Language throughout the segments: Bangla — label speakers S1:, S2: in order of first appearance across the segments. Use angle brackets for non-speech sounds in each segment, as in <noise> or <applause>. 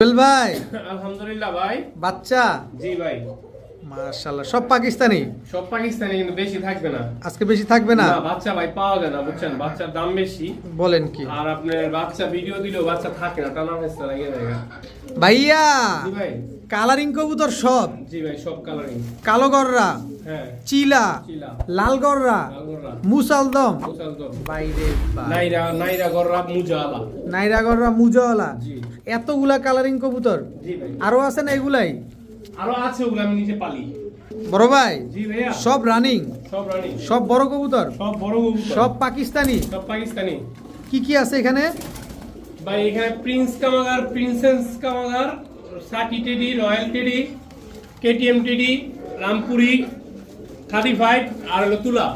S1: ভাই
S2: আলহামদুলিল্লাহ ভাই।
S1: বাচ্চা।
S2: জি ভাই।
S1: মাশাল্লাহ সব পাকিস্তানি?
S2: সব পাকিস্তানি কিন্তু বেশি থাকবে না।
S1: আজকে বেশি থাকবে না?
S2: না বাচ্চা ভাই পাওয়া যায় না বুঝছেন? বাচ্চার দাম বেশি।
S1: বলেন কি?
S2: আর আপনার বাচ্চা ভিডিও দিলেও বাচ্চা থাকে না টানা দেয়
S1: ভাইয়া
S2: জি ভাই।
S1: কালারিং কবুতর সব?
S2: জি ভাই সব কালারিং
S1: কালো গররা?
S2: হ্যাঁ।
S1: চিলা?
S2: চিলা।
S1: লাল গররা? মুসালদম
S2: মুসালদম
S1: বাইরে
S2: নাইরা নাইরা গররা মুজালা।
S1: নাইরা গররা মুজাওয়ালা
S2: জি।
S1: এতগুলা কালারিং কবুতর?
S2: জি ভাই।
S1: আরও আছে না এগুলাই?
S2: আরও আছে ওগুলো আমি নিজে পালি।
S1: বড় ভাই সব রানিং?
S2: সব রানি।
S1: সব বড় কবুতর?
S2: সব বড় কবুতর।
S1: সব পাকিস্তানি?
S2: সব পাকিস্তানি।
S1: কি কি আছে এখানে?
S2: ভাই এখানে প্রিন্স কামাগার প্রিন্সেস কামাগার Psaki teddy royal teddy KTM teddy Rampuri thirty five আর হলো তুলা।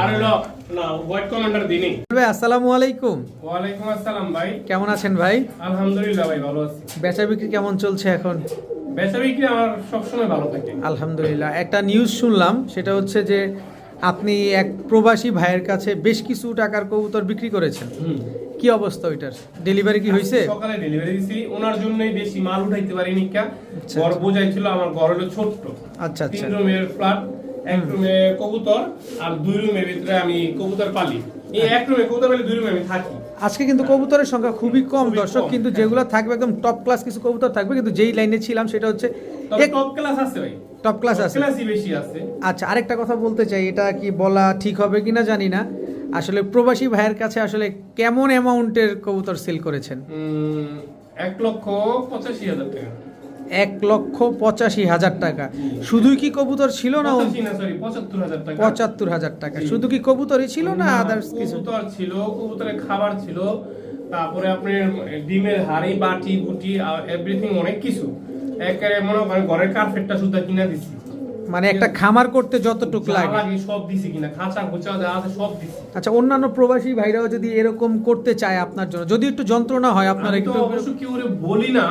S2: আর হলো না হোয়াইট কমান্ডার দিনই
S1: ভাই আসসালামু আলাইকুম।
S2: ওয়ালাইকুম আসসালাম ভাই।
S1: কেমন আছেন ভাই?
S2: আলহামদুলিল্লাহ ভাই ভালো আছি।
S1: বেচা বিক্রি কেমন চলছে এখন?
S2: বেচা বিক্রি আমার সবসময় ভালো থাকে।
S1: আলহামদুলিল্লাহ। একটা নিউজ শুনলাম সেটা হচ্ছে যে আপনি এক প্রবাসী ভাইয়ের কাছে বেশ কিছু টাকার কবুতর বিক্রি করেছেন। কি অবস্থা ওইটার? ডেলিভারি কি হয়েছে?
S2: সকালে ডেলিভারি দিছি ওনার জন্যই বেশি মাল উঠাইতে পারিনি কা।
S1: আচ্ছা,
S2: ঘর
S1: আচ্ছা।
S2: বোঝাই ছিল আমার ঘর হলো ছোট্ট।
S1: আচ্ছা আচ্ছা।
S2: তিন রুমের ফ্ল্যাট এক রুমে কবুতর আর দুই রুমের ভিতরে আমি কবুতর পালি। এই এক রুমে কবুতর পালি দুই রুমে আমি থাকি।
S1: আজকে কিন্তু কবুতরের সংখ্যা খুবই কম দর্শক কিন্তু। যেগুলো থাকবে একদম টপ ক্লাস কিছু কবুতর থাকবে কিন্তু যেই লাইনে ছিলাম সেটা হচ্ছে
S2: টপ ক্লাস আছে ভাই।
S1: টপ ক্লাস আছে।
S2: বেশি আছে।
S1: আচ্ছা আরেকটা কথা বলতে চাই এটা কি বলা ঠিক হবে কিনা জানি না। আসলে প্রবাসী ভাইয়ের কাছে আসলে কেমন অ্যামাউন্টের কবুতর সেল করেছেন?
S2: এক লক্ষ পঁচাশি হাজার টাকা।
S1: এক লক্ষ পঁচাশি হাজার টাকা। শুধুই কি কবুতর ছিল না
S2: পঁচাত্তর হাজার টাকা।
S1: শুধু কি কবুতরই ছিল না আদার্স কিছু?
S2: কবুতর ছিল কবুতরের খাবার ছিল তারপরে আপনার ডিমের হাড়ি বাটি বুটি এভরিথিং অনেক কিছু। একেবারে মনে করেন ঘরের কার্পেটটা শুদ্ধ কিনা দিছি।
S1: মানে একটা খামার করতে যতটুক লাগে।
S2: সব দিছি কিনা খাঁচা খোঁচা যা আছে সব দিছি।
S1: আচ্ছা অন্যান্য প্রবাসী ভাইরাও যদি এরকম করতে চায় আপনার জন্য যদি একটু যন্ত্রণা হয় আপনার একটু
S2: অবশ্য কেউ বলি না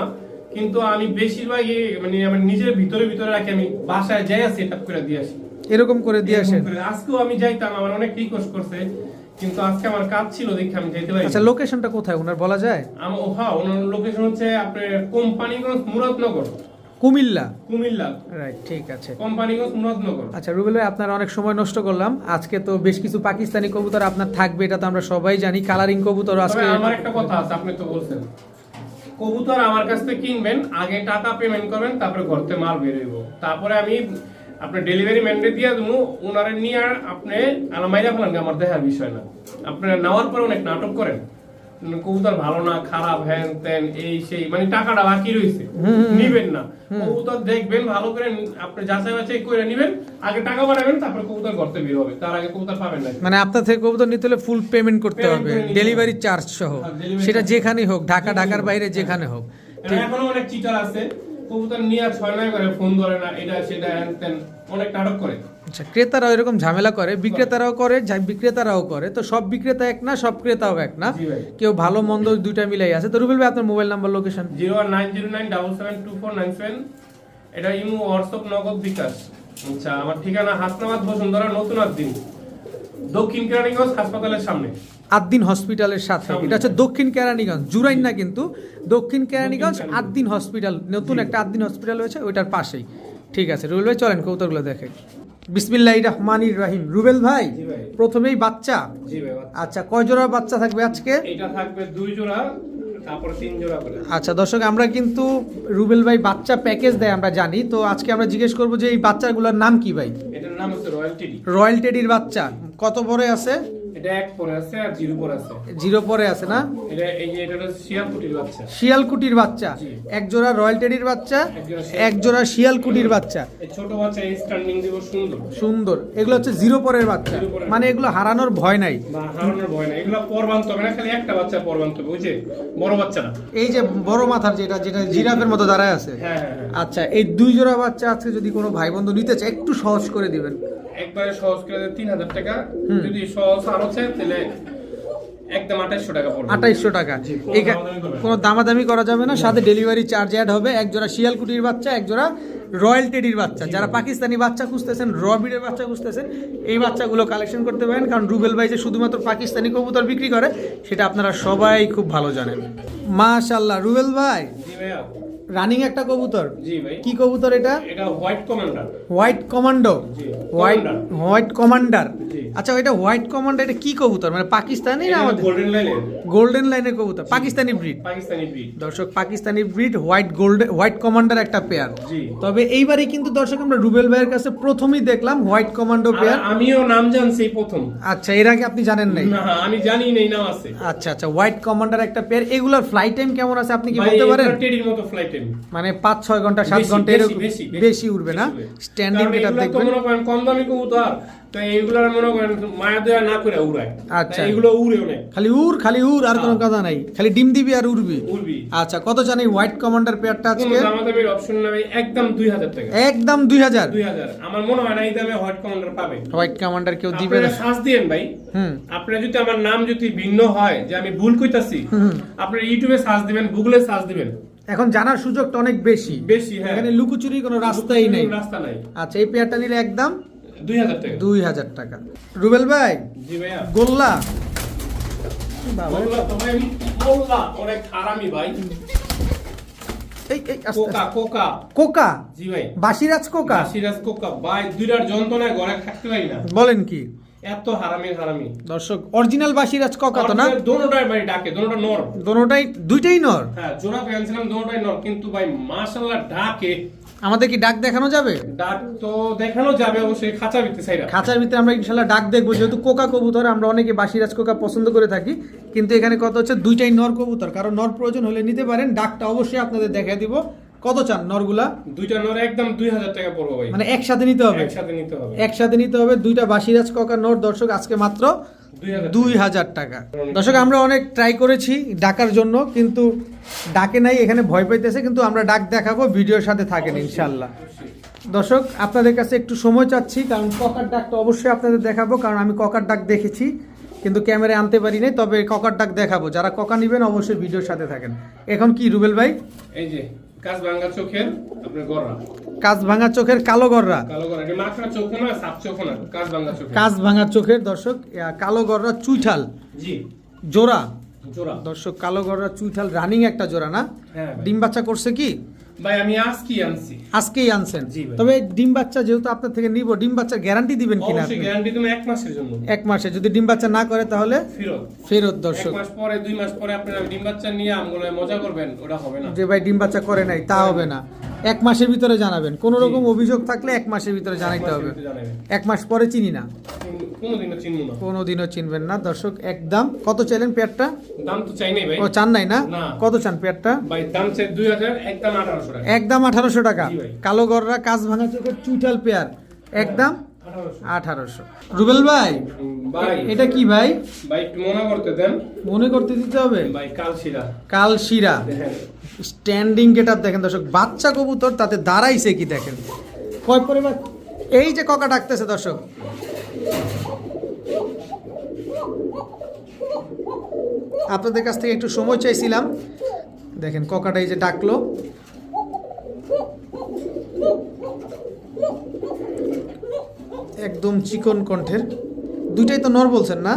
S2: কিন্তু আমি বেশিরভাগই মানে আমার নিজের ভিতরে ভিতরে রাখি আমি বাসায় যাই সেট আপ করে দিয়ে আসি।
S1: এরকম করে দিয়ে আসেন?
S2: আজকেও আমি যাইতাম আমার অনেক রিকোয়েস্ট করছে কিন্তু আজকে আমার কাজ ছিল দেখে আমি যাইতে পারি
S1: আচ্ছা লোকেশনটা কোথায়? ওনার বলা যায়?
S2: আমার হ্যাঁ ওনার লোকেশন হচ্ছে আপনার কোম্পানিগঞ্জ মুরাদনগর।
S1: কুমিল্লা?
S2: কুমিল্লা।
S1: রাইট ঠিক আছে।
S2: কোম্পানিগঞ্জ মুরাদনগর।
S1: আচ্ছা রুবেল ভাই আপনার অনেক সময় নষ্ট করলাম। আজকে তো বেশ কিছু পাকিস্তানি কবুতর আপনার থাকবে এটা তো আমরা সবাই জানি। কালারিং কবুতর আজকে
S2: আমার একটা কথা আছে আপনি তো বলছেন। কবুতর আমার কাছ থেকে কিনবেন, আগে টাকা পেমেন্ট করবেন, তারপরে ঘরতে মাল বেরোইব তারপরে আমি আপনার ডেলিভারি ম্যানকে দিয়ে দেবো ওনারে নিয়ে আপনি আলামাইরা ফেলান আমার দেখার বিষয় না। আপনারা নেওয়ার পরে অনেক নাটক করেন। কবুতর ভালো না খারাপ হ্যান ত্যান এই সেই মানে টাকাটা বাকি রয়েছে। নিবেন না। কবুতর দেখবেন ভালো করে আপনি যাচাই বাছাই করে নিবেন আগে টাকা বাড়াবেন তারপরে কবুতর ঘরতে বের হবে। তার আগে কবুতর পাবেন না।
S1: মানে আপনার থেকে কবুতর নিতে হলে ফুল পেমেন্ট করতে হবে ডেলিভারি চার্জ সহ।
S2: হ্যাঁ,
S1: সেটা। যেখানেই হোক ঢাকা ঢাকার বাইরে যেখানে হোক।
S2: আর এখনও অনেক চিটার আছে। কবুতর নিয়ে ছয় নয় করে ফোন ধরে না এটা সেটা হ্যান ত্যান অনেক নাটক করে।
S1: আচ্ছা ক্রেতারাও এরকম ঝামেলা করে বিক্রেতারাও করে বিক্রেতারাও করে তো সব বিক্রেতা এক না সব ক্রেতাও এক না? কেউ ভালো মন্দ দুইটা মিলাই আছে। তো রুবেল ভাই আপনার mobile number location
S2: zero nine zero nine double seven two four nine seven. এটা ইমো হোয়াটসঅ্যাপ নগদ বিকাশ। আচ্ছা আমার ঠিকানা হাসনাবাদ বসুন্ধরা নতুন দিন দক্ষিণ কেরানীগঞ্জ হাসপাতালের সামনে।
S1: আদ্দিন হসপিটালের সাথে। এটা হচ্ছে দক্ষিণ কেরানীগঞ্জ জুরাইন না কিন্তু। দক্ষিণ কেরানীগঞ্জ
S2: কেরানীগঞ্জ।
S1: আদ্দিন হসপিটাল নতুন একটা আদ্দিন হসপিটাল হয়েছে ওইটার পাশেই। ঠিক আছে রুবেল ভাই চলেন কৌতরগুলো দেখে। বিসমিল্লাহ রহমানির রাহিম। রুবেল ভাই প্রথমেই বাচ্চা? আচ্ছা কয় জোড়া বাচ্চা থাকবে আজকে?
S2: এটা থাকবে দুই জোড়া
S1: আচ্ছা দর্শক আমরা কিন্তু রুবেল ভাই বাচ্চা প্যাকেজ দেয় আমরা জানি। তো আজকে আমরা জিজ্ঞেস করব যে এই বাচ্চাগুলোর নাম কি ভাই?
S2: এটার নাম হচ্ছে রয়্যাল
S1: টেডির বাচ্চা। কত বড় আছে?
S2: এটা এক পরে আছে আর জিরো পরে আছে।
S1: জিরো পরে আছে না?
S2: এটা এই যে এটা হচ্ছে শিয়ালকুটির বাচ্চা।
S1: শিয়ালকুটির বাচ্চা। এক জোড়া রয়্যাল টেডির বাচ্চা
S2: এক জোড়া
S1: শিয়ালকুটির বাচ্চা।
S2: ছোট বাচ্চা এই স্ট্যান্ডিং দিব সুন্দর।
S1: সুন্দর। এগুলো হচ্ছে জিরো পরের বাচ্চা। মানে এগুলো হারানোর ভয় নাই।
S2: হারানোর ভয় না এগুলো পরবান্ত হবে না খালি একটা বাচ্চা পরবান্ত হবে বুঝছে বড় বাচ্চাটা
S1: এই যে বড় মাথার যেটা যেটা জিরাফের মতো দাঁড়ায় আছে।
S2: হ্যাঁ হ্যাঁ হ্যাঁ।
S1: আচ্ছা এই দুই জোড়া বাচ্চা আজকে যদি কোনো ভাই বন্ধু নিতে চায় একটু সহজ করে দিবেন।
S2: একবারে সহজ করে তিন হাজার টাকা। যদি সহজ আরও চাই তাহলে একদম আঠাইশশো টাকা পড়বে।
S1: আঠাইশশো টাকা।
S2: কোনো দামাদামি
S1: করা যাবে না। সাথে ডেলিভারি চার্জ অ্যাড হবে। এক জোড়া শিয়ালকুটির বাচ্চা এক জোড়া রয়্যাল টেডির বাচ্চা। যারা পাকিস্তানি বাচ্চা খুঁজতেছেন রবিডের বাচ্চা খুঁজতেছেন এই বাচ্চাগুলো কালেকশন করতে পারেন। কারণ রুবেল ভাই যে শুধুমাত্র পাকিস্তানি কবুতর বিক্রি করে সেটা আপনারা সবাই খুব ভালো জানেন। মাশাল্লাহ রুবেল ভাই রানিং একটা কবুতর? কি কবুতর এটা?
S2: এটা white commander
S1: white commando white white commander আচ্ছা ওইটা হোয়াইট কমান্ডার এটা কি কবুতর? মানে পাকিস্তানি না আমাদের?
S2: গোল্ডেন লাইনের
S1: গোল্ডেন লাইনের কবুতর। পাকিস্তানি ব্রিড
S2: পাকিস্তানি ব্রিড
S1: দর্শক Pakistani breed white golden white commander একটা পেয়ার তবে এইবারই কিন্তু দর্শক আমরা রুবেল ভাইয়ের কাছে প্রথমেই দেখলাম হোয়াইট কমান্ডো পেয়ার
S2: আমিও নাম জানছি প্রথম।
S1: আচ্ছা এর আগে আপনি জানেন নাই?
S2: না আমি জানি নেই নাম আছে।
S1: আচ্ছা আচ্ছা হোয়াইট কমান্ডার একটা পেয়ার এগুলোর ফ্লাইট টাইম কেমন আছে আপনি কি বলতে পারেন?
S2: টেডির মতো ফ্লাইট টাইম
S1: মানে পাঁচ ছয় ঘণ্টা সাত ঘণ্টা
S2: বেশি,
S1: এরকম উঠবে না? স্ট্যান্ডিং দেখবেন।
S2: মনে করেন কম দামি কবুতর। তো মনে করেন মায়া দয়া না করে উড়ায়।
S1: আচ্ছা।
S2: এগুলো উড়ে অনেক
S1: খালি উড় খালি উড় আর কোনো
S2: হ্যাঁ।
S1: কথা নাই। খালি ডিম দিবি আর উড়বি।
S2: উড়বি।
S1: আচ্ছা কত জানি হোয়াইট কমান্ডার পেয়ারটা আজকে?
S2: দামা দামের অপশন নাই। একদম দুই হাজার টাকা।
S1: একদম দুই হাজার?
S2: দুই হাজার। আমার মনে হয় না এই দামে হট কমান্ডার পাবে।
S1: হোয়াইট কমান্ডার কেউ দিবে না।
S2: শ্বাস দিয়েন ভাই।
S1: হুম।
S2: আপনারা যদি আমার নাম যদি ভিন্ন হয় যে আমি ভুল কইতাছি
S1: হুম।
S2: আপনারা ইউটিউবে সার্চ দিবেন গুগলে সার্চ দিবেন।
S1: এখন জানার সুযোগটা অনেক বেশি।
S2: বেশি হ্যাঁ।
S1: এখানে লুকোচুরি কোনো রাস্তাই নেই।
S2: রাস্তা নাই।
S1: আচ্ছা এই পেয়ারটা নিলে একদম
S2: দুই হাজার টাকা।
S1: দুই হাজার টাকা। রুবেল ভাই?
S2: জি ভাইয়া।
S1: গোল্লা? বাবা,
S2: মোল্লা তো অনেক হারামি ভাই।
S1: এই এই আস্তে
S2: কোকা কোকা।
S1: কোকা?
S2: জি ভাই।
S1: বাসিরাজ কোকা?
S2: সিরাজ কোকা। ভাই দুইটার যন্ত্রণায় ঘরে থাকতে পারি না।
S1: বলেন কি?
S2: এত হারামি হারামি।
S1: দর্শক অরিজিনাল বাসিরাজ কোকা তো না?
S2: দোনোটাই ভাই ডাকে দোনোটা নর।
S1: দোনোটাই দুইটাই নর?
S2: হ্যাঁ জোড়া পেয়েছিলাম দোনোটাই নর। কিন্তু ভাই মাশাল্লাহ ডাকে।
S1: আমাদের কি ডাক দেখানো যাবে?
S2: ডাক তো দেখানো যাবে অবশ্যই খাঁচা বিতে সাইরা
S1: খাঁচার ভিতরে আমরা ইনশাল্লাহ ডাক দেখব। যেহেতু কোকা কবুতর আমরা অনেকে বাসিরাজ কোকা পছন্দ করে থাকি। কিন্তু এখানে কথা হচ্ছে দুইটাই নর কবুতর। কারণ নর প্রয়োজন হলে নিতে পারেন। ডাকটা অবশ্যই আপনাদের দেখা দিব। কত চান নরগুলা?
S2: দুইটা নর একদম দুই হাজার টাকা পড়ব ভাই।
S1: মানে একসাথে নিতে হবে?
S2: একসাথে নিতে হবে।
S1: একসাথে নিতে হবে দুইটা বাসিরাজ কোকা নর দর্শক আজকে মাত্র
S2: দুই হাজার
S1: দুই হাজার টাকা। দর্শক আমরা অনেক ট্রাই করেছি ডাকার জন্য কিন্তু ডাকে নাই এখানে ভয় পাইতেছে কিন্তু আমরা ডাক দেখাবো ভিডিওর সাথে থাকেন ইনশাল্লাহ। দর্শক আপনাদের কাছে একটু সময় চাচ্ছি কারণ ককার ডাকটা অবশ্যই আপনাদের দেখাবো কারণ আমি ককার ডাক দেখেছি কিন্তু ক্যামেরায় আনতে পারি নাই তবে ককার ডাক দেখাবো। যারা ককা নেবেন অবশ্যই ভিডিওর সাথে থাকেন। এখন কি রুবেল ভাই?
S2: এই যে কাজ
S1: ভাঙা চোখের কালো গররা
S2: কাজ
S1: ভাঙা চোখের দর্শক কালো গররা চুইঠাল। জোড়া।
S2: জোড়া।
S1: দর্শক কালো গররা চুইঠাল রানিং একটা জোড়া না?
S2: হ্যাঁ
S1: ডিম বাচ্চা করছে কি?
S2: ভাই আমি আজ আনছি।
S1: আজকেই আনছেন? তবে ডিম বাচ্চা যেহেতু আপনার থেকে নিব ডিম বাচ্চার গ্যারান্টি দিবেন কিনা
S2: অবশ্যই
S1: আপনি?
S2: গ্যারান্টি তুমি এক মাসের জন্য।
S1: এক মাসে। যদি ডিম বাচ্চা না করে তাহলে
S2: ফেরত।
S1: ফেরত
S2: এক
S1: দর্শক
S2: মাস পরে দুই মাস পরে আপনারা ডিম বাচ্চা নিয়ে আমগুলো মজা করবেন ওটা হবে না।
S1: যে ভাই ডিম বাচ্চা করে নাই তা হবে না। এক মাসের ভিতরে জানাবেন। কোন রকম অভিযোগ থাকলে এক মাসের ভিতরে জানাইতে হবে। এক মাস পরে চিনি না।
S2: কোনোদিনও
S1: চিনবেন না। দর্শক একদম কত চাইলেন পেয়ারটা?
S2: দাম তো চাই নাই ভাই।
S1: ও চান নাই না। কত চান পেয়ারটা?
S2: ভাই দাম চাই দুই হাজার একদম আঠারোশো।
S1: একদম আঠারোশো টাকা। কালো গররা কাজ ভাঙা চোখের চুইঠাল পেয়ার। একদম
S2: আঠারোশো।
S1: রুবেল ভাই এটা কি ভাই?
S2: মনে করতে দেন।
S1: মনে করতে দিতে হবে?
S2: ভাই কাল শিরা
S1: কাল শিরা
S2: দেখেন
S1: স্ট্যান্ডিং গেট দেখেন দর্শক বাচ্চা কবুতর তাতে দাঁড়াইছে কি দেখেন? কয় পরে এই যে ককা ডাকতেছে দর্শক। আপনাদের কাছ থেকে একটু সময় চাইছিলাম। দেখেন ককাটা এই যে ডাকলো। একদম চিকন কণ্ঠের। দুইটাই তো নর বলছেন না।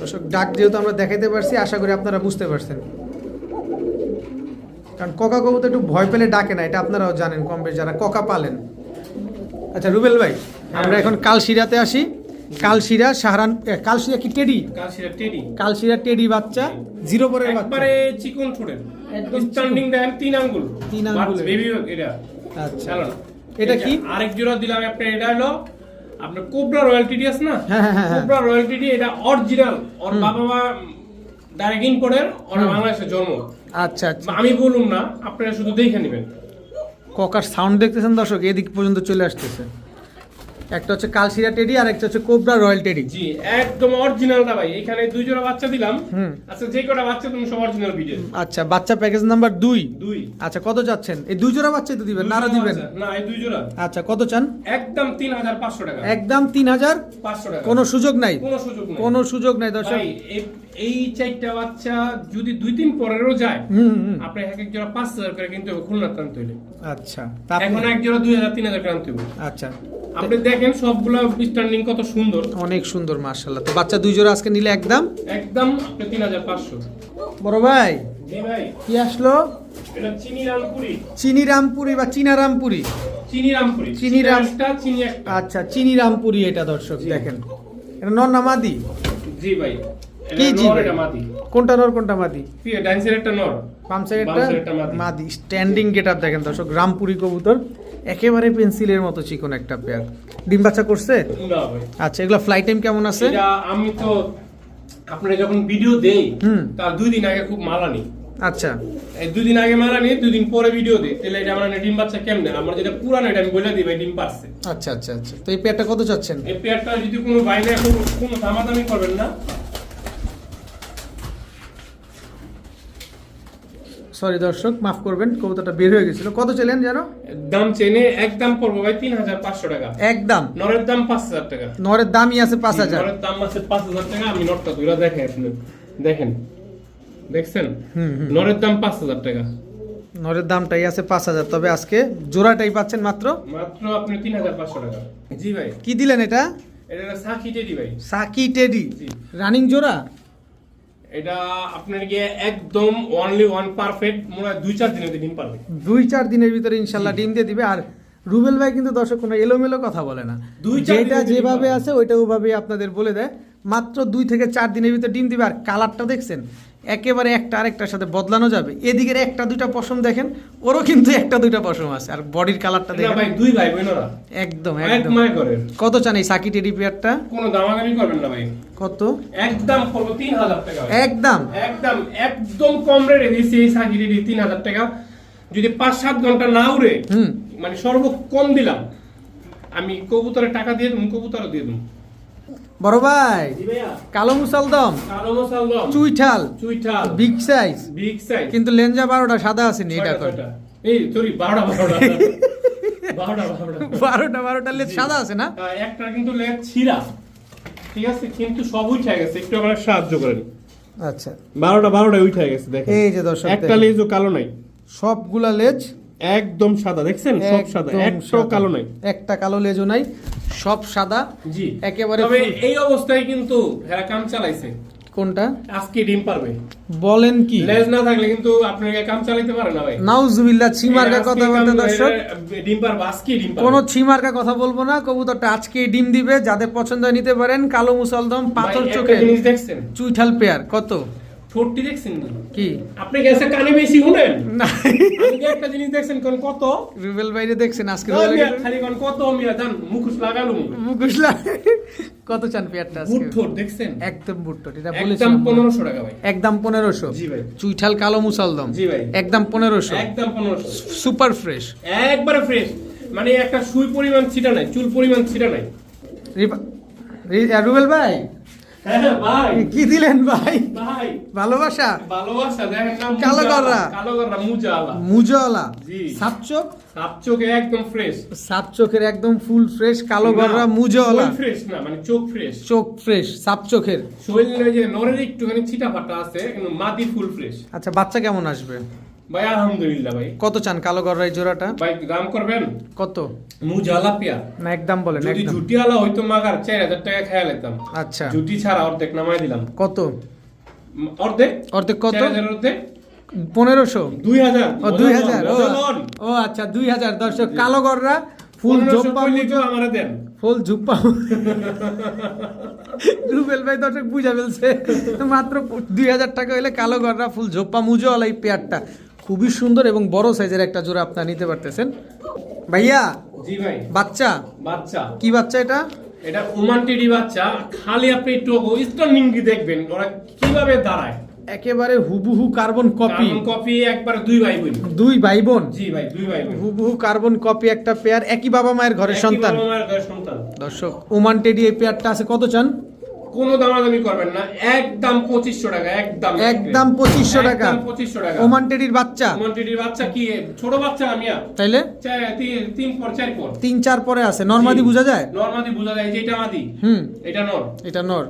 S1: দর্শক ডাক যেহেতু আমরা দেখাইতে পারছি আশা করি আপনারা বুঝতে পারছেন। কারণ ককা কবুতর একটু ভয় পেলে ডাকে না এটা আপনারাও জানেন কম বেশ যারা ককা পালেন। আচ্ছা রুবেল ভাই আমরা এখন কালশিরাতে আসি। কালশিরা সাহারান কালশিরা কি টেডি?
S2: কাল শিরা টেডি।
S1: কালশিরা টেডি বাচ্চা জিরো পরের বাচ্চা।
S2: একবারে চিকন ছোটেন
S1: একদম
S2: স্ট্যান্ডিং দেখেন তিন আঙ্গুল।
S1: তিন আঙ্গুলের।
S2: বেবি এটা।
S1: আচ্ছা। এটা কি?
S2: আরেক জোড়া দিলাম আপনার এটা হলো আপনার কোবরা রয়্যালটি আছে না?
S1: হ্যাঁ, হ্যাঁ, হ্যাঁ।
S2: কোবরা রয়্যালটি এটা অরিজিনাল ওর বাবা মা ডাইরেক্ট ইম্পোর্টের ওরা বাংলাদেশে জন্ম।
S1: আচ্ছা আচ্ছা।
S2: আমি বলুম না আপনারা শুধু দেখে নেবেন।
S1: ককার সাউন্ড দেখতেছেন দর্শক? এদিক পর্যন্ত চলে আসতেছে। একটা হচ্ছে কালশিরা টেডি আর একটা হচ্ছে কোবরা রয়্যাল টেডি।
S2: জি একদম অরিজিনালটা ভাই। এখানে দুই জোড়া বাচ্চা দিলাম। আচ্ছা যে কটা বাচ্চা তুমি সব অরিজিনাল ভিডিও
S1: আচ্ছা বাচ্চা প্যাকেজ নাম্বার দুই।
S2: দুই।
S1: আচ্ছা কত চাচ্ছেন এই দুই জোড়া বাচ্চাই তো দিবেন না
S2: আরও
S1: দিবেন
S2: বাচ্চা। না এই দুই জোড়া
S1: আচ্ছা কত চান?
S2: একদম তিন হাজার পাঁচশো টাকা।
S1: একদম তিন হাজার?
S2: পাঁচশো টাকা।
S1: কোনো সুযোগ নাই?
S2: কোনো সুযোগ নেই।
S1: কোনো সুযোগ নাই দর্শক।
S2: ভাই এই- চারটা বাচ্চা যদি দুই দিন পরেরও যায় আপনি এক এক জোড়া পাঁচ হাজার করে কিনতে খুলনা টানতে হইলে।
S1: আচ্ছা
S2: এখন এক জোড়া দুই হাজার তিন হাজার হবে
S1: আচ্ছা।
S2: আপনি দেখেন সবগুলা স্ট্যান্ডিং কত সুন্দর।
S1: অনেক সুন্দর মার্শাল্লাহ তো বাচ্চা দুই জোড়া আজকে নিলে একদম
S2: একদম আপনি তিন হাজার পাঁচশো।
S1: বড় ভাই
S2: ভাই।
S1: কি আসলো?
S2: চিনি রামপুরি।
S1: চিনি রামপুরি বা চীনা রামপুরি?
S2: চিনি রামপুরি।
S1: চিনি রাম-
S2: একটা চিনি
S1: আচ্ছা চিনি রামপুরি এটা দর্শক দেখেন। এটা নর না
S2: জি ভাই।
S1: কি জি
S2: এটা মাদি।
S1: কোনটা নর কোনটা মাদি?
S2: ডান্সের একটা নর?
S1: বাম সাইডটা
S2: মাদি।
S1: স্ট্যান্ডিং গেট আপ দেখেন দর্শক রামপুরি কবুতর। একেবারে পেন্সিলের মতো চিকন একটা পেয়ার ডিম বাচ্চা করছে?
S2: না ভাই।
S1: আচ্ছা এগুলো ফ্লাইট টাইম কেমন আছে?
S2: এটা আমি তো আপনারা যখন ভিডিও দেই তার দুই দিন আগে খুব মালা নিই
S1: আচ্ছা।
S2: এই দুই দিন আগে মালা নিই দুই দিন পরে ভিডিও দিই। তাহলে এটা আমার ডিম বাচ্চা কেমনে? আমার যেটা পুরানো এটা আমি বলে দিই ভাই ডিম পারছে।
S1: আচ্ছা আচ্ছা আচ্ছা। তো এই পেয়ারটা কত চাচ্ছেন?
S2: এই পেয়ারটা যদি কোনো বাইরে কোনো দামাদামি করবেন না
S1: সরি দর্শক মাফ করবেন কবুতরটা বের হয়ে গেছিল। কত চাইলেন জানো
S2: দাম চেনে একদম পড়ব ভাই তিন হাজার পাঁচশো টাকা।
S1: একদম।
S2: নরের দাম পাঁচ হাজার টাকা।
S1: নরের দামই আছে পাঁচ হাজার।
S2: নরের দাম আছে পাঁচ হাজার টাকা আমি নটটা দুইটা দেখেন আপনি দেখেন। দেখছেন। নরের দাম পাঁচ হাজার টাকা।
S1: নরের দামটাই আছে পাঁচ হাজার তবে আজকে জোড়াটাই পাচ্ছেন মাত্র?
S2: মাত্র আপনি তিন হাজার পাঁচশো টাকা। জি ভাই।
S1: কি দিলেন এটা?
S2: এটা সাকি টেডি ভাই।
S1: সাকি টেডি।
S2: জি।
S1: রানিং জোড়া?
S2: এটা আপনার গিয়ে একদম অনলি ওয়ান পারফেক্ট মনে দুই চার দিনের ডিম পারবে।
S1: দুই চার দিনের ভিতরে ইনশাল্লাহ ডিম দিয়ে দিবে। আর রুবেল ভাই কিন্তু দর্শক কোনো এলোমেলো কথা বলে না।
S2: দুই
S1: যেটা যেভাবে আছে ওইটা ওভাবেই আপনাদের বলে দেয়। মাত্র দুই থেকে চার দিনের ভিতরে ডিম দিবে আর কালারটা দেখছেন? একেবারে একটা আরেকটার সাথে বদলানো যাবে। এদিকের একটা দুইটা পশম দেখেন ওরও কিন্তু একটা দুইটা পশম আছে। আর বডির কালারটা দেখেন।
S2: ভাই দুই ভাই বোনেরা
S1: একদম একদম। কত চান এই সাকি টেডি পেয়ারটা?
S2: কোনো দামাদামি করবেন না ভাই।
S1: কত?
S2: একদম পড়ব তিন হাজার টাকা
S1: একদম?
S2: একদম একদম কম রেটে দিয়েছি এই সাকি টেডি তিন হাজার টাকা। যদি পাঁচ সাত ঘণ্টা না উড়ে মানে সর্ব কম দিলাম আমি কবুতরের টাকা দিয়ে দেবো কবুতরও দিয়ে দেবো।
S1: বড় ভাই কালো মুসালদম
S2: কালো
S1: চুইঠাল।
S2: চুইঠাল।
S1: Big size.
S2: Big size.
S1: কিন্তু লেঞ্জা বারোটা সাদা আসেনি এটা করে
S2: এই সরি বারোটা বারোটা। বারোটা বারোটা।
S1: লেজ সাদা আছে না?
S2: একটা কিন্তু লেগ ছিঁড়া। ঠিক আছে? কিন্তু সব উঠে গেছে। একটু আমার সাহায্য করেন
S1: আচ্ছা।
S2: বারোটা বারোটা উঠে গেছে দেখেন।
S1: এই যে দর্শক
S2: একটা লেজও কালো নাই।
S1: সবগুলা লেজ
S2: একদম সাদা দেখছেন? সব সাদা। একটাও কালো নাই।
S1: একটা কালো লেজও নাই। সব সাদা
S2: জি।
S1: একেবারে
S2: তবে এই অবস্থায় কিন্তু হেরা কাম চালাইছে।
S1: কোনটা?
S2: আজকে ডিম পারবে।
S1: বলেন কি?
S2: লেজ না থাকলে কিন্তু আপনাকে কাম চালাইতে পারে না ভাই।
S1: নাউজুবিল্লাহ ছিমার্কা
S2: আজকে
S1: কথা বলতে দর্শক।
S2: ডিম পারবে আজকে ডিম পারবে।
S1: কোনো ছিমার্কা কথা বলব না কবুতরটা আজকেই ডিম দিবে যাদের পছন্দ হয় নিতে পারেন। কালো মুসলদম পাথর চোখে
S2: জিনিস দেখছেন?
S1: চুইঠাল পেয়ার কত?
S2: ঠোঁটটি দেখছেন
S1: কি?
S2: আপনি গেছে কানে বেশি শুনেন?
S1: না।
S2: একটা জিনিস দেখছেন কোন কত?
S1: রুবেল বাইরে দেখছেন আজকে
S2: খালি কোন কত মিয়া জান মুখোশ লাগালু
S1: মুখোশ কত চান পেয়ারটা
S2: বুট
S1: আজকে
S2: ঠোঁট দেখছেন?
S1: একদম বুট্টো এটা
S2: একদম
S1: বলেছিলাম
S2: পনেরোশো টাকা ভাই।
S1: একদম পনেরোশো।
S2: জি ভাই।
S1: চুইঠাল কালো মুসালদম
S2: জি ভাই।
S1: একদম পনেরোশো।
S2: একদম পনেরোশো।
S1: Super fresh.
S2: একবারে ফ্রেশ। মানে একটা সুই পরিমাণ ছিটা নাই চুল পরিমাণ ছিটা নাই।
S1: রুবেল ভাই? কি দিলেন ভাই? ভালোবাসা?
S2: ভালোবাসা
S1: কালো গররা।
S2: কালো গররা মুজা আলা
S1: মুজওয়ালা
S2: জি।
S1: সাপ চোখ?
S2: সাপ চোখে একদম ফ্রেশ
S1: সাপ চোখের একদম ফুল ফ্রেশ কালো গররা মুজওয়ালা
S2: ফ্রেশ না মানে চোখ ফ্রেশ
S1: চোখ ফ্রেশ সাপ চোখের।
S2: শরীরে যে নরের একটুখানি ছিটা ফাটা আছে কিন্তু ফুল ফ্রেশ
S1: আচ্ছা বাচ্চা কেমন আসবে?
S2: ভাই আলহামদুলিল্লাহ ভাই।
S1: কত চান কালো এই জোড়াটা?
S2: ভাই দাম করবেন?
S1: কত?
S2: মুজালা পিয়া।
S1: না একদম বলেন
S2: যদি ঝুটি আলা হয়তো মাগার চার হাজার টাকা খেয়াল নিতাম
S1: আচ্ছা।
S2: ঝুটি ছাড়া অর্ধেক নামাই দিলাম।
S1: কত?
S2: অর্ধেক?
S1: অর্ধেক কত?
S2: চার হাজার অর্ধেক?
S1: পনেরোশো।
S2: দুই হাজার।
S1: ও দুই হাজার। ও আচ্ছা দুই হাজার। দর্শক কালো গররা ফুল জোপ্পা
S2: আমারে দেন।
S1: ফুল ঝুপ্পা রুবেল ভাই দর্শক বুঝা ফেলছে। মাত্র দুই হাজার টাকা হলে কালো গররা ফুল ঝোপ্পা মুজোওয়ালা এই পেয়ারটা। খুবই সুন্দর এবং বড় সাইজের একটা জোড়া আপনারা নিতে পারতেছেন। ভাইয়া
S2: জি ভাই।
S1: বাচ্চা?
S2: বাচ্চা।
S1: কি বাচ্চা এটা?
S2: এটা ওমান টেডি বাচ্চা। খালি আপনি একটু স্টার্নিং দেখবেন ওরা কীভাবে দাঁড়ায়।
S1: একেবারে হুবহু কার্বন কপি।
S2: কপি একবার দুই ভাই বোন
S1: দুই ভাই বোন
S2: জি ভাই দুই ভাই বোন
S1: হুবহু কার্বন কপি একটা পেয়ার একই বাবা মায়ের ঘরের সন্তান।
S2: বাবা মায়ের ঘরের সন্তান।
S1: দর্শক ওমান টেডি এই পেয়ারটা আছে কত চান?
S2: কোনো দামাদামি করবেন না। একদম পঁচিশশো টাকা একদম।
S1: একদম 2500 টাকা।
S2: পঁচিশশো টাকা।
S1: ওমান টেডির বাচ্চা।
S2: ওমান টেডির বাচ্চা কি? ছোট বাচ্চা আমি
S1: তাইলে?
S2: তিন পর চার পর।
S1: তিন চার পরে আছে। নর্মাদি বোঝা যায়?
S2: নর্মাদি বোঝা যায় যে এটা মাদি।
S1: হুম।
S2: এটা নর।
S1: এটা নর।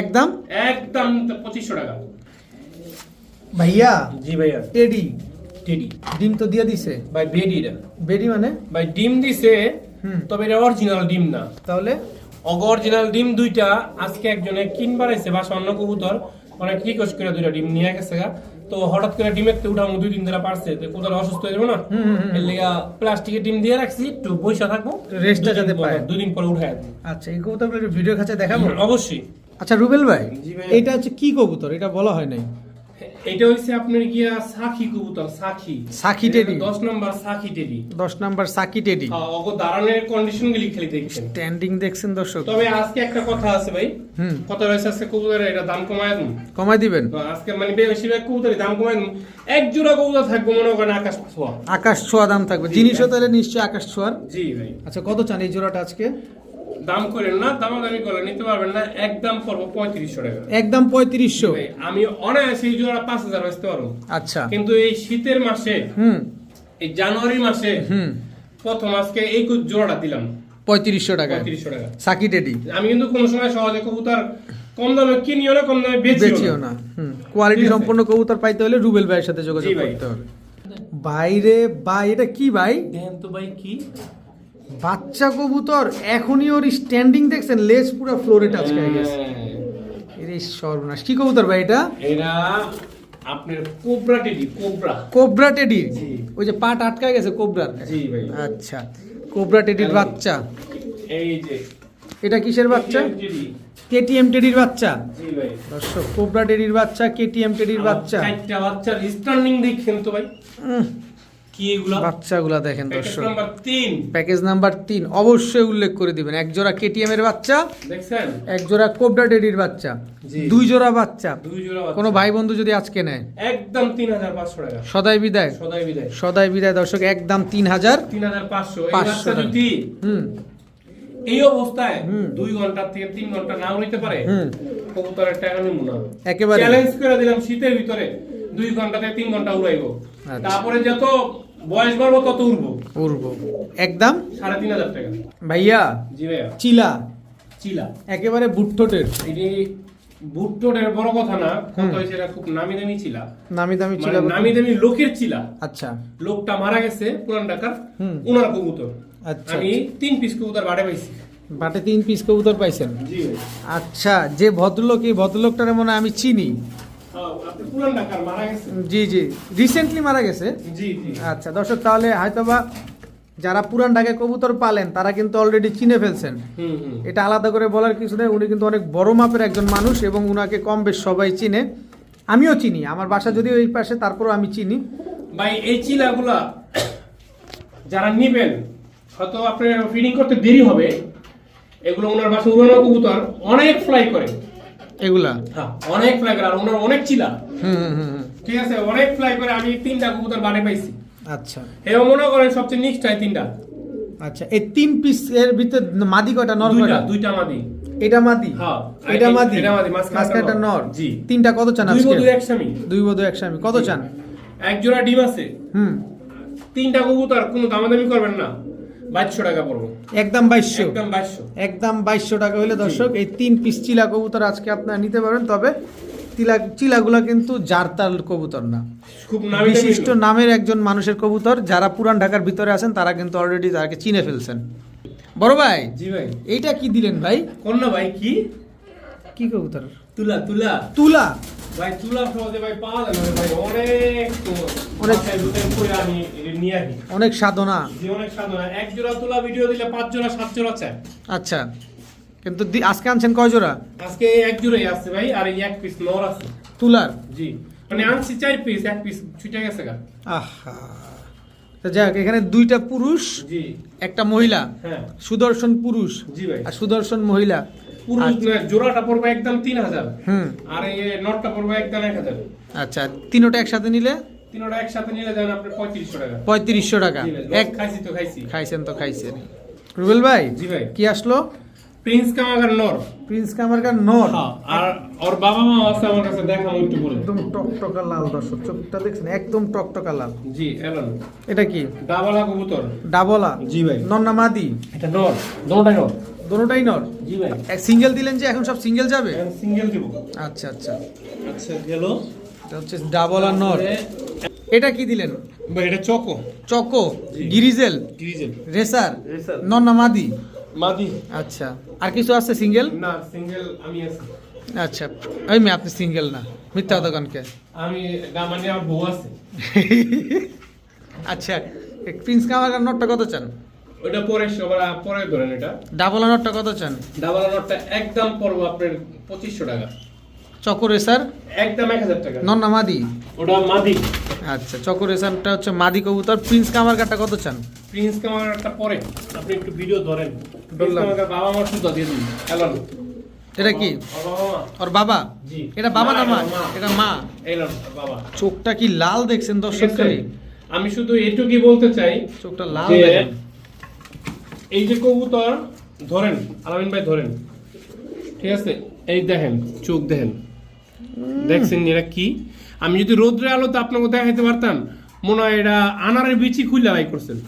S1: একদম?
S2: একদম পঁচিশশো টাকা।
S1: ভাইয়া?
S2: জি ভাইয়া।
S1: টেডি।
S2: টেডি।
S1: ডিম তো দিয়ে দিছে।
S2: ভাই বেডি
S1: বেডি মানে?
S2: ভাই ডিম দিছে
S1: হুম।
S2: তবে এটা অরিজিনাল ডিম না।
S1: তাহলে?
S2: অরিজিনাল ডিম দুইটা আজকে একজনে কিনবার আইছে বাসা অন্য কবুতর। অনেক রিকোয়েস্ট করে দুইটা ডিম নিয়ে গেছে গা। তো হঠাৎ করে ডিমের তো উঠাম দুই দিন ধরে পারছে। তো কোথাও অসুস্থ হয়ে যাব না। এর লেগা প্লাস্টিকের ডিম দিয়ে রাখছি একটু বৈশা থাকব।
S1: রেস্টটা যাতে
S2: পর-
S1: পায়।
S2: দুদিন পরে উঠায়
S1: আচ্ছা এই কবুতর ভিডিও কাছে দেখাবো?
S2: অবশ্যই।
S1: আচ্ছা রুবেল ভাই
S2: জি ভাই।
S1: এটা হচ্ছে কি কবুতর? এটা বলা হয় নাই।
S2: এটা হচ্ছে আপনার গিয়া সাখি কবুতর সাখি।
S1: সাখি টেডি।
S2: এটা দশ নম্বর সাখি টেডি।
S1: দশ নাম্বার সাকি টেডি।
S2: হ্যাঁ, অগো দাঁড়ানোর কন্ডিশন গুলি খেলে দেখছেন।
S1: স্ট্যান্ডিং দেখছেন দর্শক।
S2: তবে আজকে একটা কথা আছে ভাই।
S1: হুম।
S2: কথা রয়েছে আজকে কবুতরের এটা দাম কমায় দিন।
S1: কমাই দিবেন?
S2: তো আজকে মানে বেশিরভাগ কবুতরের দাম কমায় দিন। এক জোড়া কবুতর থাকবে মনে করেন আকাশ ছোঁয়া।
S1: আকাশ ছোঁয়া দাম থাকবে। জিনিসও তাহলে নিশ্চয়ই আকাশ ছোঁয়ার?
S2: জি ভাই।
S1: আচ্ছা কত চান এই জোড়াটা আজকে?
S2: দাম করেন না দামাদামি নিতে পারবেন না একদম পড়ব পঁয়ত্রিশশো টাকা।
S1: একদম পঁয়ত্রিশশো।
S2: আমি অনায়াসে জোড়া পাঁচ হাজার বেচতে পারব।
S1: আচ্ছা।
S2: কিন্তু এই শীতের মাসে
S1: হুম।
S2: এই জানুয়ারি মাসে
S1: হুম।
S2: প্রথম আজকে এই জোড়াটা দিলাম।
S1: পঁয়ত্রিশশো টাকায়।
S2: পঁয়ত্রিশশো টাকা।
S1: সাকি টেডি
S2: আমি কিন্তু কোনো সময় সহজে কবুতর কম দামে কিনিও না কম দামে বেচিও না।
S1: হুম। কোয়ালিটি সম্পন্ন কবুতর পাইতে হলে রুবেল ভাইয়ের সাথে যোগাযোগ করতে হবে। বাইরে ভাই এটা কি ভাই?
S2: দেখেন তো ভাই কি?
S1: বাচ্চা কবুতর এখনই ওর স্ট্যান্ডিং দেখছেন লেজ পুরো ফ্লোরে টাচ করে গেছে।
S2: হ্যাঁ।
S1: এর সর্বনাশ। কি কবুতর ভাই এটা?
S2: এরা আপনার cobra teddy cobra.
S1: Cobra teddy?
S2: জি।
S1: ওই যে পাট আটকায় গেছে কোবরার?
S2: জি ভাই।
S1: আচ্ছা। কোবরা টেডির বাচ্চা।
S2: এই যে।
S1: এটা কিসের বাচ্চা? কেটিএম টেডির বাচ্চা?
S2: জি ভাই।
S1: দর্শক কোবরা টেডির বাচ্চা কেটিএম টেডির বাচ্চা।
S2: চারটা বাচ্চার স্ট্যান্ডিং দেখেন তো ভাই। কি এগুলা?
S1: বাচ্চাগুলা দেখেন দর্শক।
S2: নাম্বার তিন।
S1: প্যাকেজ নাম্বার তিন অবশ্যই উল্লেখ করে দিবেন। এক জোড়া কেটিএম এর বাচ্চা
S2: দেখছেন?
S1: এক জোড়া কোবরা টেডির বাচ্চা দুই জোড়া বাচ্চা।
S2: দুই জোড়া
S1: কোনো ভাই বন্ধু যদি আজকে নেয়?
S2: একদম তিন হাজার পাঁচশো টাকা।
S1: সদাই বিদায়।
S2: সদাই বিদায়।
S1: সদাই বিদায় দর্শক একদম তিন হাজার
S2: তিন হাজার পাঁচশো। এই বাচ্চা যদি
S1: হুম।
S2: এই অবস্থায়। দুই ঘণ্টা থেকে তিন ঘণ্টা নাও নিতে পারে।
S1: হুম।
S2: কবুতরের টাকা নিব না।
S1: একেবারে।
S2: চ্যালেঞ্জ করে দিলাম শীতের ভিতরে। দুই ঘণ্টা থেকে তিন ঘণ্টা উড়াইবো।
S1: আচ্ছা।
S2: তারপরে যত বয়স তত উড়বো?
S1: উড়ব। একদম
S2: সাড়ে তিন হাজার টাকা।
S1: ভাইয়া?
S2: জি ভাইয়া।
S1: চিলা।
S2: চিলা।
S1: একেবারে বুট্টোটের
S2: এটি বুটটোটের বড় কথা না কত হয়েছে এটা খুব নামি দামি চিলা।
S1: নামি দামি
S2: মানে
S1: চিলা
S2: নামি দামি লোকের চিলা।
S1: আচ্ছা।
S2: লোকটা মারা গেছে পুরান ঢাকার কবুতর।
S1: আচ্ছা,
S2: আমি তিন পিস কবুতর বাড়ে পাইছি।
S1: বাটে তিন পিস কবুতর পাইছেন? আচ্ছা যে ভদ্রলোক এই ভদ্রলোকটার মনে হয় আমি চিনি। জি জি। রিসেন্টলি মারা গেছে?
S2: জি
S1: আচ্ছা দর্শক তাহলে হয়তোবা যারা পুরান ঢাকায় কবুতর পালেন তারা কিন্তু অলরেডি চিনে ফেলছেন। এটা আলাদা করে বলার কিছু নেই। উনি কিন্তু অনেক বড় মাপের একজন মানুষ এবং উনাকে কম বেশ সবাই চিনে। আমিও চিনি। আমার বাসা যদিও ওই পাশে তারপরও আমি চিনি।
S2: ভাই এই চিলাগুলা যারা নিবেন হয়তো আপনার ফিডিং করতে দেরি হবে। এগুলো ওনার বাসা উড়ানো কবুতর অনেক ফ্লাই করে।
S1: এগুলা?
S2: হ্যাঁ অনেক ফ্লাই করে আর ওনার অনেক চিলা। ঠিক আছে অনেক ফ্লাই করে আমি তিনটা কবুতর বাড়ি পাইছি।
S1: আচ্ছা।
S2: মনে করেন সবচেয়ে নিচটা হয় তিনটা।
S1: আচ্ছা এই তিন পিস এর ভিতরে মাদি কয়টা? নর কয়টা?
S2: দুইটা মাদি।
S1: এটা মাদি?
S2: হ্যাঁ।
S1: এটা মাদি?
S2: এটা মাদি, মাঝখানটা নর। জি।
S1: তিনটা কত চান
S2: দুই
S1: আজকে?
S2: এক স্বামী।
S1: দুই বধু এক স্বামী। কত চান?
S2: এক জোড়া ডিম আছে।
S1: হুম।
S2: তিনটা কবুতর কোনো দামাদামি করবেন না। বাইশশো টাকা পড়ব।
S1: একদম বাইশশো।
S2: একদম বাইশশো।
S1: একদম বাইশশো টাকা হলে দর্শক এই তিন পিস চিলা কবুতর আজকে আপনারা নিতে পারবেন তবে চিলা চিলাগুলা কিন্তু জারতাল কবুতর না।
S2: খুব
S1: বিশিষ্ট নামের একজন মানুষের কবুতর যারা পুরান ঢাকার ভিতরে আছেন তারা কিন্তু অলরেডি তাকে চিনে ফেলছেন। বড় ভাই
S2: জি ভাই।
S1: এইটা কি দিলেন ভাই?
S2: কন্যা ভাই কি?
S1: কি কবুতর?
S2: তুলা তুলা।
S1: তুলা।
S2: ভাই তুলা সহজে ভাই পাওয়া না ভাই অনেক
S1: অনেক-
S2: করে আমি নিয়ে আসি।
S1: অনেক সাধনা।
S2: অনেক সাধনা। এক জোড়া তুলা ভিডিও দিলে পাঁচ জোড়া সাত জোড়া চায়
S1: আচ্ছা। কিন্তু আজকে আনছেন কয় জোড়া?
S2: আজকে এক জোড়াই আছে ভাই আর এক পিস নর আছে।
S1: তুলার?
S2: জি। মানে আনছি চার পিস এক পিস ছুটে গেছে গা।
S1: আহা। তো যাই এখানে দুইটা পুরুষ
S2: জি।
S1: একটা মহিলা।
S2: হ্যাঁ।
S1: সুদর্শন পুরুষ
S2: জি ভাই।
S1: আর সুদর্শন মহিলা।
S2: পুরো জোড়াটা পড়বে একদম তিন হাজার। আর এই নটটা পড়বে একদম এক হাজার।
S1: আচ্ছা তিনোটা একসাথে নিলে?
S2: তিনোটা একসাথে নিলে যান আপনার পঁয়ত্রিশশো টাকা।
S1: পঁয়ত্রিশশো টাকা। এক
S2: খাইছি তো খাইছি।
S1: খাইছেন তো খাইছেন। রুবেল ভাই
S2: জি ভাই।
S1: কি আসলো?
S2: প্রিন্স কামাগার নর।
S1: প্রিন্স কামারকার নর।
S2: আর ওর বাবা মা আছে আমার কাছে দেখাম একটু পরে
S1: একদম টকটকা লাল দর্শক চোখটা দেখছেন? একদম টকটকা লাল।
S2: জি এলন।
S1: এটা কি?
S2: ডাবলা কবুতর।
S1: ডাবলা?
S2: জি ভাই।
S1: নন্না মাদি?
S2: এটা নর দুটোটাই নর।
S1: দোনোটাই নর?
S2: জি ভাই।
S1: এক সিঙ্গেল দিলেন যে এখন সব সিঙ্গেল যাবে?
S2: সিঙ্গেল দিব।
S1: আচ্ছা আচ্ছা।
S2: আচ্ছা গেল।
S1: এটা হচ্ছে ডাবল আর নর। এটা কি দিলেন?
S2: ভাই এটা choco.
S1: Choco. Grizzle
S2: grizzle.
S1: Racer
S2: racer.
S1: নন্না মাদি।
S2: মাদি।
S1: আচ্ছা আর কিছু আছে সিঙ্গেল?
S2: না সিঙ্গেল আমি আছি।
S1: আচ্ছা ওই মেয়ে আপনি সিঙ্গেল না মিথ্যা দোকানকে
S2: আমি গামানি আমার বউ আছে।
S1: আচ্ছা প্রিন্স কামার নোটটা কত চান?
S2: ওটা পরে সবার পরে ধরেন এটা।
S1: ডাবল কত চান?
S2: ডাবল একদম পড়ব আপনার পঁচিশশো টাকা।
S1: চকরে স্যার
S2: একদম এক হাজার টাকা।
S1: মাদি?
S2: ওটা মাদি।
S1: আচ্ছা চকরে হচ্ছে মাদি কবুতর। প্রিন্স কত চান?
S2: প্রিন্স পরে। আপনি একটু ভিডিও ধরেন। বাবা আমার সুতা দিয়ে দিন। এলন
S1: এটা কি?
S2: ওর বাবা?
S1: এটা বাবা না মা? এটা মা।
S2: এলন বাবা।
S1: চোখটা কি লাল দেখছেন দর্শক
S2: আমি শুধু এটুকুই বলতে চাই
S1: চোখটা লাল দেখেন।
S2: এই যে কবুতর ধরেন আলামিন ভাই ধরেন। ঠিক আছে? এই দেখেন চোখ দেখেন। দেখছেন এরা কি? আমি যদি রোদ্রে আলোতে আপনাকে দেখাইতে পারতাম মনে হয় এটা আনারের বিচি খুলে বাই করছেন।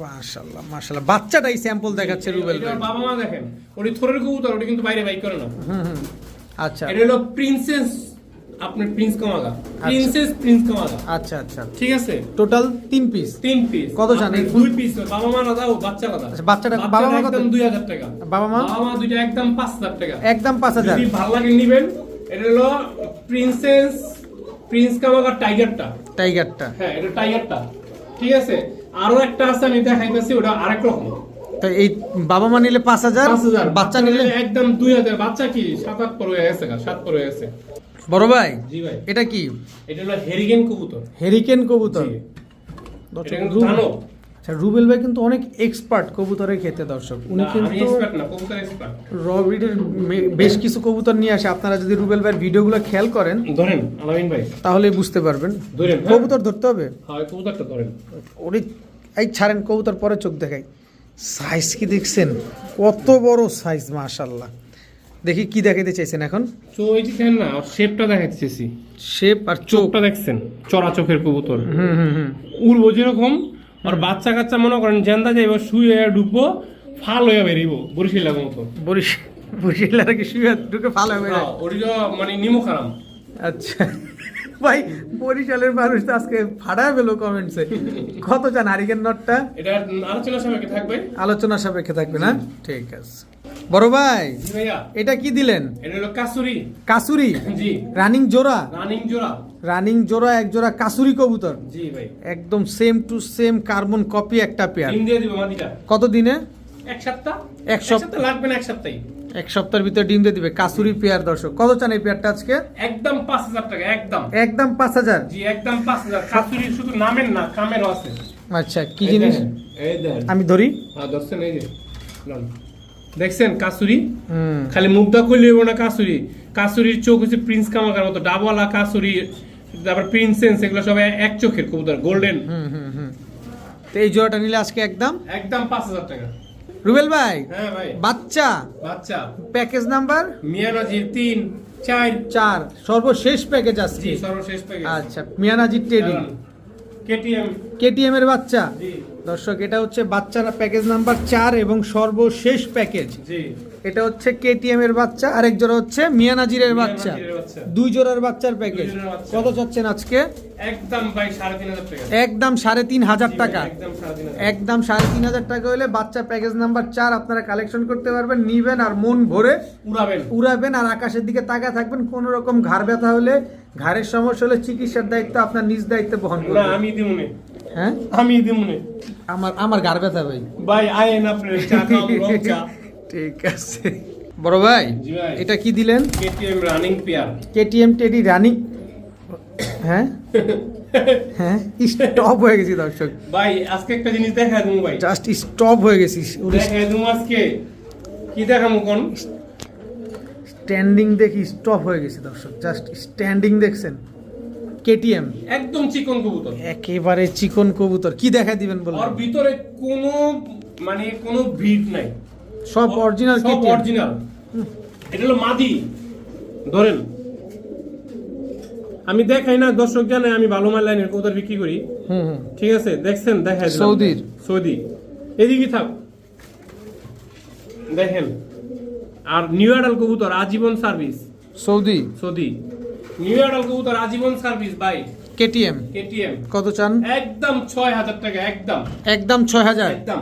S1: মাশাল্লাহ মাশাল্লাহ বাচ্চাটাই স্যাম্পল দেখাচ্ছে রুবেল ভাই।
S2: বাবা মা দেখেন। ওটি থরের কবুতর ওটি কিন্তু বাইরে বাইক করে না।
S1: আচ্ছা।
S2: এটা হলো প্রিন্সেস আপনার প্রিন্স কামাগা প্রিন্সেস প্রিন্স কামাগা
S1: আচ্ছা আচ্ছা।
S2: ঠিক আছে?
S1: টোটাল তিন পিস
S2: তিন পিস
S1: কত?
S2: দুই পিস বাবা মা আলাদা ও বাচ্চা আলাদা
S1: আচ্ছা, বাচ্চাটা বাবা মা কত
S2: টাকা।
S1: বাবা মা?
S2: বাবা মা দুইটা একদম পাঁচ হাজার টাকা।
S1: একদম পাঁচ হাজার।
S2: যদি ভালো লাগে নিবেন এটা হলো প্রিন্সেস প্রিন্স টাইগারটা
S1: টাইগারটা
S2: হ্যাঁ এটা টাইগারটা ঠিক আছে? আরও একটা আছে আমি দেখাইতেছি ওটা আরেক রকম।
S1: তো এই বাবা মা নিলে পাঁচ হাজার
S2: পাঁচ হাজার।
S1: বাচ্চা নিলে
S2: একদম দুই হাজার। বাচ্চা কি? সাত আট পর হয়ে গেছে সাত পর হয়ে গেছে।
S1: বড় ভাই
S2: জি ভাই।
S1: এটা কি?
S2: এটা হলো হেরিগেন কবুতর।
S1: হেরিকেন কবুতর?
S2: জানো
S1: আচ্ছা রুবেল ভাই কিন্তু অনেক এক্সপার্ট কবুতরের ক্ষেত্রে দর্শক। উনি কিন্তু র ব্রিডের বেশ কিছু কবুতর নিয়ে আসে। আপনারা যদি রুবেল ভাইয়ের ভিডিওগুলো খেয়াল করেন
S2: ধরেন আলামিন ভাই।
S1: তাহলে বুঝতে পারবেন।
S2: হ্যাঁ?
S1: কবুতর ধরতে হবে?
S2: হ্যাঁ কবুতরটা ধরেন।
S1: ওরে এই ছাড়েন কবুতর পরে চোখ দেখাই। সাইজ কি দেখছেন? কত বড় সাইজ মাশাল্লাহ দেখি কি দেখাইতে চাইছেন এখন?
S2: না শেপটা দেখাইতেছি
S1: শেপ আর
S2: চোখটা দেখছেন চড়া চোখের কবুতর।
S1: হুম হুম হুম।
S2: উড়বো যেরকম আর বাচ্চা কাচ্চা মনে করেন জেন্দা যাইব শুয়ে ঢুকবো ফাল হয়ে বেরিব বরিশালের মতো।
S1: বরিশ বরিশালের কি শুয়ে ঢুকে হবে
S2: হ্যাঁ, ওটিও মানে নিমো খারাম।
S1: আচ্ছা। ভাই বরিশালের মানুষ তো আজকে ফাড়া পেল কমেন্টসে কত চান হারিকেন নটটা?
S2: এটা আলোচনা সাপেক্ষে থাকবে।
S1: আলোচনা সাপেক্ষে থাকবে না? ঠিক আছে। বড় ভাই এটা কি দিলেন?
S2: এটা হলো কাসুরি।
S1: কাসুরি?
S2: জি।
S1: রানিং জোড়া?
S2: রানিং জোড়া।
S1: রানিং জোড়া এক জোড়া কাসুরি কবুতর?
S2: জি ভাই।
S1: একদম same to same carbon copy একটা পেয়ার
S2: ডিম দিয়ে দিব মাদিটা
S1: কত দিনে?
S2: এক সপ্তাহ?
S1: এক সপ্তাহ।
S2: লাগবে না এক সপ্তাহে
S1: এক সপ্তাহের ভিতরে ডিম দিয়ে দিবে। কাসুরি পেয়ার দর্শক। কত চান এই পেয়ারটা আজকে?
S2: একদম পাঁচ হাজার টাকা একদম।
S1: একদম পাঁচ হাজার?
S2: জি একদম পাঁচ হাজার। কাসুরি শুধু নামের না আছে।
S1: আচ্ছা কি জিনিস? আমি ধরি।
S2: হ্যাঁ ধরছেন এই যে। দেখছেন কাসুরি? খালি মুগ্ধা করলে হইব না কাসুরি। কাসুরির চোখ হচ্ছে প্রিন্স কামাকার মতো ডাবলা কাসুরি তারপর প্রিন্সেন্স এগুলো সব এক চোখের কবুতর গোল্ডেন।
S1: হুম হুম হুম তো এই জোড়াটা নিলে আজকে একদম
S2: একদম পাঁচ হাজার টাকা।
S1: রুবেল ভাই?
S2: হ্যাঁ ভাই।
S1: বাচ্চা?
S2: বাচ্চা।
S1: Package number?
S2: মিয়ানাজির তিন চার।
S1: চার। সর্বশেষ প্যাকেজ আজকে।
S2: সর্বশেষ প্যাকেজ।
S1: আচ্ছা মিয়ানাজি টেডি
S2: কেটিএম।
S1: কেটিএম এর বাচ্চা?
S2: জি।
S1: দর্শক এটা হচ্ছে বাচ্চার প্যাকেজ নাম্বার চার এবং সর্বশেষ প্যাকেজ
S2: জি।
S1: এটা হচ্ছে কেটিএম এর বাচ্চা আরেক জোড়া হচ্ছে মিয়ানাজিরের বাচ্চা। দুই জোড়ার বাচ্চার প্যাকেজ কত চাচ্ছেন আজকে?
S2: একদম সাড়ে তিন হাজার টাকা।
S1: একদম সাড়ে তিন হাজার টাকা। হলে বাচ্চা প্যাকেজ নাম্বার চার আপনারা কালেকশন করতে পারবেন নিবেন আর মন ভরে
S2: উড়াবেন।
S1: উড়াবেন আর আকাশের দিকে তাকা থাকবেন। কোন রকম ঘাড় ব্যথা হলে ঘাড়ের সমস্যা হলে চিকিৎসার দায়িত্ব আপনার নিজ দায়িত্বে বহন করবেন।
S2: আমি দিমুনে
S1: হ্যাঁ?
S2: আমি দিমুনে।
S1: আমার আমার ঘাড় ব্যথা ভাই।
S2: ভাই আয়েন চা <laughs> চা।
S1: ঠিক আছে। বড় ভাই এটা কি দিলেন?
S2: KTM running pair
S1: KTM teddy running হ্যাঁ? হ্যাঁ? স্টপ হয়ে গেছি দর্শক।
S2: ভাই আজকে একটা জিনিস দেখা দেবো ভাই।
S1: জাস্ট স্টপ হয়ে গেছি।
S2: দেখা দেবো আজকে। কি দেখাবো কোন
S1: স্ট্যান্ডিং দেখি স্টপ হয়ে গেছি দর্শক। জাস্ট স্ট্যান্ডিং দেখছেন। কেটিএম?
S2: একদম চিকন কবুতর।
S1: একেবারে চিকন কবুতর। কি দেখা দিবেন বলুন?
S2: ভিতরে কোনো মানে কোনো ভিড় নাই।
S1: সব অরিজিনাল
S2: সব অরিজিনাল এটা হলো মাদি। ধরেন আমি দেখাই না দর্শক জানে আমি ভালো মাল লাইনের কবুতর বিক্রি করি।
S1: হুম হুম।
S2: ঠিক আছে দেখছেন দেখাই দিলাম।
S1: সৌদির?
S2: সৌদি। এদিকে থাক। দেখেন আর নিউ আডাল কবুতর আজীবন service.
S1: Saudi?
S2: Saudi. New adult কবুতর আজীবন সার্ভিস ভাই
S1: কেটিএম
S2: কেটিএম
S1: কত চান?
S2: একদম ছয় হাজার টাকা একদম।
S1: একদম ছয় হাজার
S2: একদম।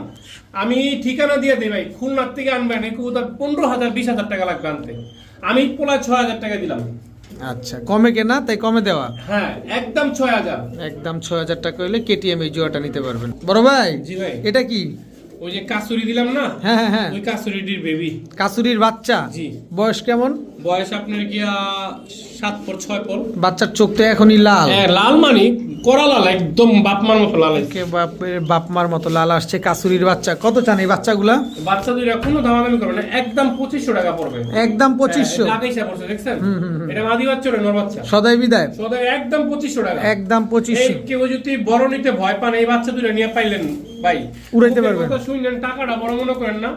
S2: আমি ঠিকানা দিয়ে দিই ভাই খুলনার থেকে আনবেন এই কবুতর পনেরো হাজার বিশ হাজার টাকা লাগবে আনতে। আমি পোলা ছয় হাজার টাকা দিলাম।
S1: আচ্ছা কমে কেনা তাই কমে দেওয়া?
S2: হ্যাঁ একদম ছয় হাজার
S1: একদম ছয় হাজার টাকা হলে কেটিএম এই জোয়াটা নিতে পারবেন। বড় ভাই
S2: জি ভাই।
S1: এটা কি?
S2: ওই যে কাসুরি দিলাম না?
S1: হ্যাঁ হ্যাঁ হ্যাঁ।
S2: ওই কাসুরিটির বেবি
S1: কাসুরির বাচ্চা?
S2: জি।
S1: বয়স কেমন?
S2: বয়স আপনার গিয়া সাত পর ছয় পর?
S1: বাচ্চার চোখটা এখনই লাল।
S2: হ্যাঁ, লাল মানি করা লাল একদম বাপমার মতো লাল।
S1: কে বাপের বাপমার মতো লাল আসছে কাসুরির বাচ্চা। কত চান এই বাচ্চাগুলা?
S2: বাচ্চা দুইটা কোনো দামাদামি করবে না একদম পঁচিশশো টাকা পড়বে।
S1: একদম পঁচিশশো।
S2: টাকা হিসাব করছে দেখছেন? এটা মাদি বাচ্চা নর বাচ্চা।
S1: সদাই বিদায়।
S2: সদাই একদম পঁচিশশো টাকা।
S1: একদম পঁচিশশো।
S2: কেউ যদি বড় নিতে ভয় পান এই বাচ্চা দুটো নিয়ে পাইলেন ভাই।
S1: উড়াইতে পারবেন।
S2: শুনলেন টাকাটা বড় মনে করেন না।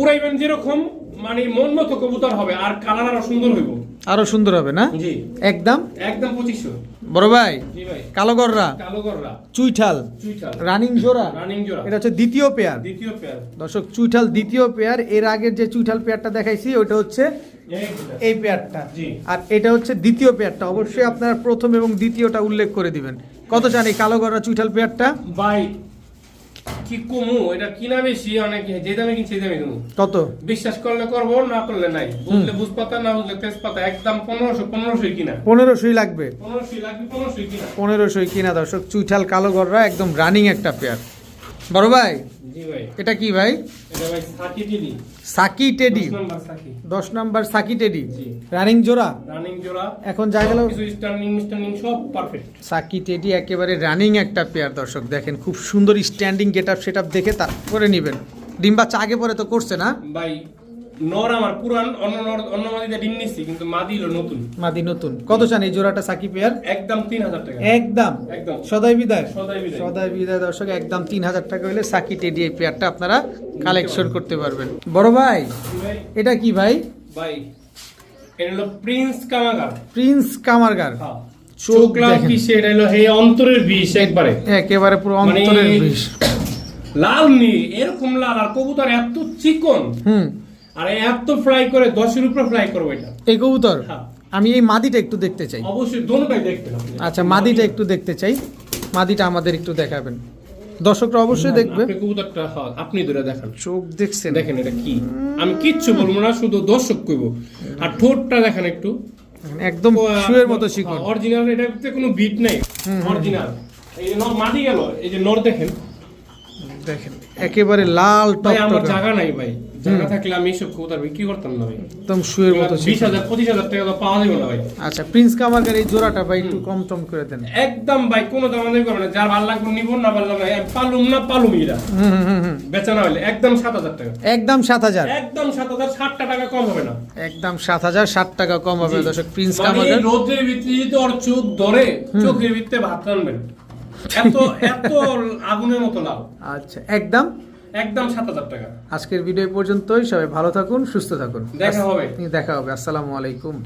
S2: উড়াইবেন যেরকম মানে মন মতো কবুতর হবে আর কালার আরও সুন্দর হইব।
S1: আরও সুন্দর হবে না?
S2: জি।
S1: একদম?
S2: একদম পঁচিশশো।
S1: বড় ভাই
S2: জি ভাই।
S1: কালোগররা
S2: কালো গররা।
S1: চুইঠাল?
S2: চুইটা
S1: রানিং জোড়া?
S2: রানিং জোড়া।
S1: এটা হচ্ছে দ্বিতীয় পেয়ার।
S2: দ্বিতীয় পেয়ার।
S1: দর্শক চুইঠাল দ্বিতীয় পেয়ার। এর আগের যে চুইঠাল পেয়ারটা দেখাইছি ওটা হচ্ছে এই পেয়ারটা। আর এটা হচ্ছে দ্বিতীয় পেয়ারটা। অবশ্যই আপনারা প্রথম এবং দ্বিতীয়টা উল্লেখ করে দিবেন। কত চান এই কালোগররা চুইঠাল পেয়ারটা?
S2: ভাই কি কমু? এটা কিনা বেশি? অনেক যে দামে কিনছি সেই দামে কিনবো।
S1: কত?
S2: বিশ্বাস করলে করব না করলে নাই। বুঝলে বুঝপাতা না বুঝলে তেজপাতা একদম পনেরোশো পনেরোশোই কিনা।
S1: পনেরোশোই লাগবে।
S2: পনেরোশোই লাগবে পনেরোশোই কিনা।
S1: পনেরোশোই কিনা দর্শক। চুইঠাল কালো গররা একদম রানিং একটা পেয়ার বড় ভাই এটা কি ভাই?
S2: সাকি
S1: টেডি।
S2: দশ নাম্বার সাকি।
S1: টেডি। রানিং জোড়া?
S2: রানিং জোড়া।
S1: এখন যা গেল
S2: সব পারফেক্ট
S1: সাকি টেডি একেবারে রানিং একটা পেয়ার দর্শক দেখেন খুব সুন্দর স্ট্যান্ডিং গেট আপ সেট দেখে তারপরে নেবেন। ডিম্বা বাচ্চা আগে পরে তো করছে না?
S2: ভাই নর আমার পুরান অন্য নর অন্য মাদিতে ডিম নিচ্ছি কিন্তু মাদি হলো নতুন।
S1: মাদি নতুন। কত চান এই জোড়াটা সাকি পেয়ার
S2: একদম তিন হাজার টাকা।
S1: একদম?
S2: একদম।
S1: সদাই বিদায়?
S2: সদাই বিদায়।
S1: সদাই বিদায় দর্শক একদম তিন হাজার টাকা হলে সাকি টেডি এই পেয়ারটা আপনারা কালেকশন করতে পারবেন। বড় ভাই এটা কি ভাই?
S2: ভাই এটা হলো প্রিন্স কামাগার।
S1: প্রিন্স কামারগার
S2: হ্যাঁ।
S1: চোখ
S2: কি সে এটা হলো হে অন্তরের বিষ একবারে।
S1: একেবারে পুরো
S2: মানে-
S1: অন্তরের বিষ।
S2: লাল নি এরকম লাল আর কবুতর এত চিকন।
S1: হুম।
S2: আর এত ফ্রাই করে দশের উপরে ফ্রাই করব এটা।
S1: এই কবুতর?
S2: হ্যাঁ।
S1: আমি এই মাদিটা একটু দেখতে চাই।
S2: অবশ্যই দোনোটাই দেখতে
S1: আচ্ছা মাদিটা একটু দেখতে চাই। মাদিটা আমাদের একটু দেখাবেন। দর্শকরা অবশ্যই দেখবে।
S2: কবুতরটা হ্যাঁ, আপনি ধরে দেখান।
S1: চোখ দেখছেন।
S2: দেখেন এটা কি। আমি কিচ্ছু বলব না শুধু দর্শক কইব। আর ঠোঁটটা দেখেন একটু।
S1: একদম শুয়ের মতো শিকড়।
S2: অরিজিনাল এটাতে কোনো বিট নেই। অরিজিনাল এই নর মাটি গেল এই যে নর দেখেন।
S1: দেখেন একেবারে লাল
S2: ভাই আমার জায়গা নাই ভাই। জায়গা থাকলে আমি এইসব কবুতর বিক্রি করতাম না ভাই।
S1: একদম শুয়ের মতো
S2: বিশ হাজার পঁচিশ হাজার টাকা তো পাওয়া যাবে না ভাই।
S1: আচ্ছা প্রিন্স কামারগার এই জোড়াটা ভাই একটু কম টম করে দেন।
S2: একদম ভাই কোনো দামাদামি করবে না। যার ভালো লাগবে নিব না ভালো লাগবে না। পালুম না পালুম এরা। বেচা না হলে একদম সাত হাজার টাকা।
S1: একদম সাত হাজার।
S2: একদম সাত হাজার ষাটটা টাকা কম হবে না।
S1: একদম সাত হাজার ষাট টাকা কম হবে দর্শক প্রিন্স
S2: মানে এই
S1: কামারগার
S2: রোদের ভিতরে যদি ওর চোখ ধরে চোখের ভিতরে ভাত রানবেন। এত এত <laughs> আগুনের মতো লাভ
S1: আচ্ছা একদম
S2: একদম সাত হাজার টাকা।
S1: আজকের ভিডিও পর্যন্তই সবাই ভালো থাকুন সুস্থ থাকুন।
S2: দেখা হবে।
S1: দেখা হবে আসসালামু আলাইকুম।